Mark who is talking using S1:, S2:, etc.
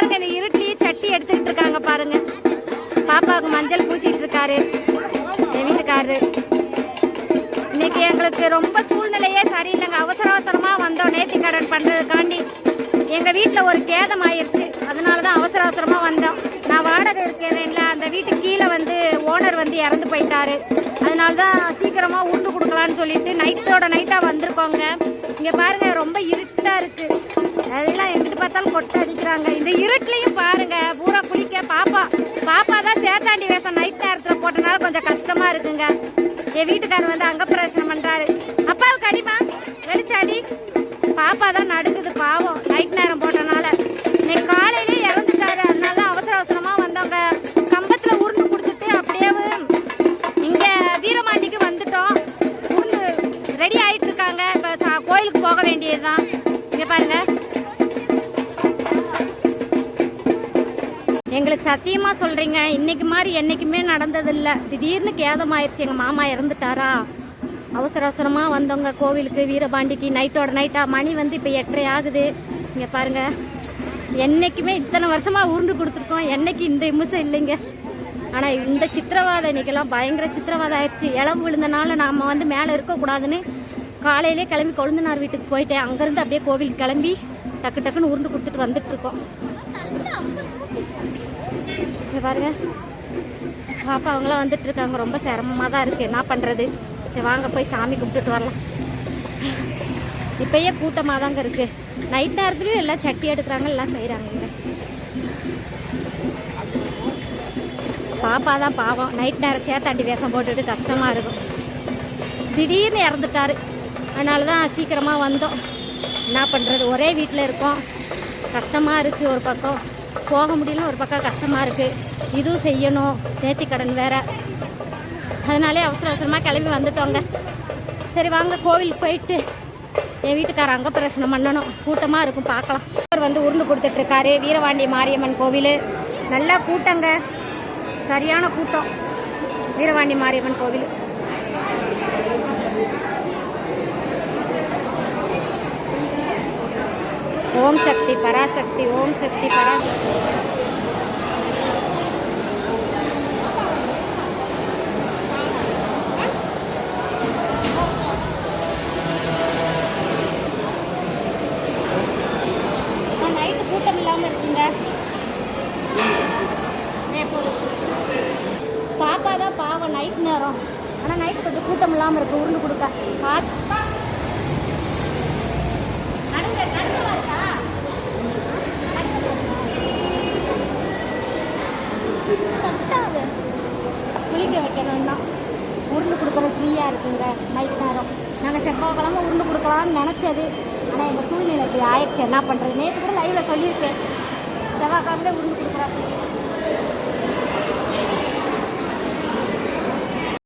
S1: பாருங்க இந்த இருட்டிலேயே சட்டி எடுத்துக்கிட்டு இருக்காங்க பாருங்க. பாப்பாவுக்கு மஞ்சள் பூசிட்டு இருக்காரு. என் வீட்டுக்காரரு. இன்னைக்கு எங்களுக்கு ரொம்ப சூழ்நிலையே சரியில்லைங்க. அவசர அவசரமா வந்தோம். நேர்த்தி கடன் பண்றதுக்காண்டி எங்க வீட்டில் ஒரு கேதம் ஆயிருச்சு. அதனால தான் அவசர அவசரமா வந்தோம். நான் வாடகை இருக்கிறேன்ல அந்த வீட்டு கீழே வந்து ஓனர் வந்து இறந்து போயிட்டாரு. அதனால தான் சீக்கிரமாக உண்டு கொடுக்கலான்னு சொல்லிட்டு நைட்டோட நைட்டாக வந்திருக்கோங்க. இங்கே பாருங்கள் ரொம்ப இருட்டாக இருக்குது அதெல்லாம் எங்கிட்டு பார்த்தாலும் கொட்டை அடிக்கிறாங்க. இந்த இருட்லையும் பாருங்க பூரா குளிக்க பாப்பா. பாப்பா தான் சேத்தாண்டி வேஷம் நைட் நேரத்தில் போட்டனால கொஞ்சம் கஷ்டமாக இருக்குங்க. என் வீட்டுக்காரர் வந்து அங்கே பிரச்சனை பண்றாரு. அப்பாவுக்கு அடிமா? வெளிச்சாடி. பாப்பா தான் நடுக்குது பாவம் நைட் நேரம் போட்டனால. வீரமாண்டிக்கு வந்துட்டோம். உண்டு ரெடி ஆயிட்டு இருக்காங்க இப்போ சா- கோயிலுக்கு போக வேண்டியதுதான். இங்கே பாருங்க. எங்களுக்கு சத்தியமா சொல்றீங்க. இன்னைக்கு மாதிரி என்னைக்குமே நடந்ததில்ல. திடீர்னு கேதம் ஆயிடுச்சு எங்க மாமா இறந்துட்டாரா? அவசர அவசரமா வந்தவங்க கோவிலுக்கு வீரபாண்டிக்கு நைட்டோட நைட்டா மணி வந்து இப்போ எட்டரை ஆகுது. இங்க பாருங்க. என்னைக்குமே இத்தனை வருஷமா உருண்டு கொடுத்துருக்கோம். என்னைக்கு இந்த நிமிஷம் இல்லைங்க. ஆனால் இந்த சித்திரவாதம் இன்னைக்கெல்லாம் பயங்கர சித்திரவாதம் ஆயிடுச்சு. இளவு விழுந்தனால நாம் வந்து மேலே இருக்கக்கூடாதுன்னு காலையிலே கிளம்பி கொழுந்தனார் வீட்டுக்கு போயிட்டேன். அங்கேருந்து அப்படியே கோவிலுக்கு கிளம்பி டக்கு டக்குன்னு உருண்டு கொடுத்துட்டு வந்துட்டுருக்கோம். இங்கே பாருங்க. பாப்பா அவங்களாம் வந்துட்டு இருக்காங்க ரொம்ப சிரமமாக தான் இருக்குது என்ன பண்ணுறது சரி வாங்க போய் சாமி கும்பிட்டுட்டு வரலாம். இப்பயே கூட்டமாக தாங்க இருக்குது நைட் நேரத்துலையும் எல்லாம் சட்டி எடுக்கிறாங்க எல்லாம் செய்கிறாங்க இங்கே. பாப்பா தான் பாவம். நைட் நேரம் சேத்தாண்டி வேஷம் போட்டுட்டு கஷ்டமாக இருக்கும். திடீர்னு இறந்துட்டாரு. அதனால தான் சீக்கிரமாக வந்தோம். என்ன பண்ணுறது ஒரே வீட்டில் இருக்கோம். கஷ்டமாக இருக்குது ஒரு பக்கம். போக முடியல ஒரு பக்கம் கஷ்டமாக இருக்குது இதுவும் செய்யணும். நேர்த்தி கடன் வேறு. அதனாலே அவசர அவசரமாக கிளம்பி வந்துட்டோங்க. சரி வாங்க. கோவிலுக்கு போயிட்டு என் வீட்டுக்கார அங்கே பிரச்சனை பண்ணணும். கூட்டமாக இருக்கும் பார்க்கலாம். அவர் வந்து உருண்டு கொடுத்துட்ருக்காரு வீரவாண்டி மாரியம்மன் கோவில். நல்லா கூட்டங்க. சரியான கூட்டம். வீரவாண்டி மாரியம்மன் கோவில். ஓம் சக்தி பராசக்தி ஓம் சக்தி பராசக்தி நைட்டு கூட்டம் இல்லாமல் இருக்குங்க ஏ, போதும். பாப்பா தான் பாவம் நைட் நேரம். ஆனால் நைட் கொஞ்சம் கூட்டம் இல்லாமல் இருக்கு. உருண்டு கொடுக்க. நடுங்க நடுங்கலாம் இருக்கா கட்டாது குளிக்க வைக்கணும்னா உருண்டு கொடுக்குறது ஃப்ரீயாக இருக்குங்க நைட் நேரம். நாங்கள் செவ்வாய்க்கிழமை உருண்டு கொடுக்கலாம்னு நினச்சது. ஆனால் எங்கள் சூழ்நிலை ஆயிடுச்சு. என்ன பண்ணுறது நேற்று கூட லைவில் செவ்வாய் செவ்வாய்க்கிழமை உருண்டு கொடுக்குறேன்.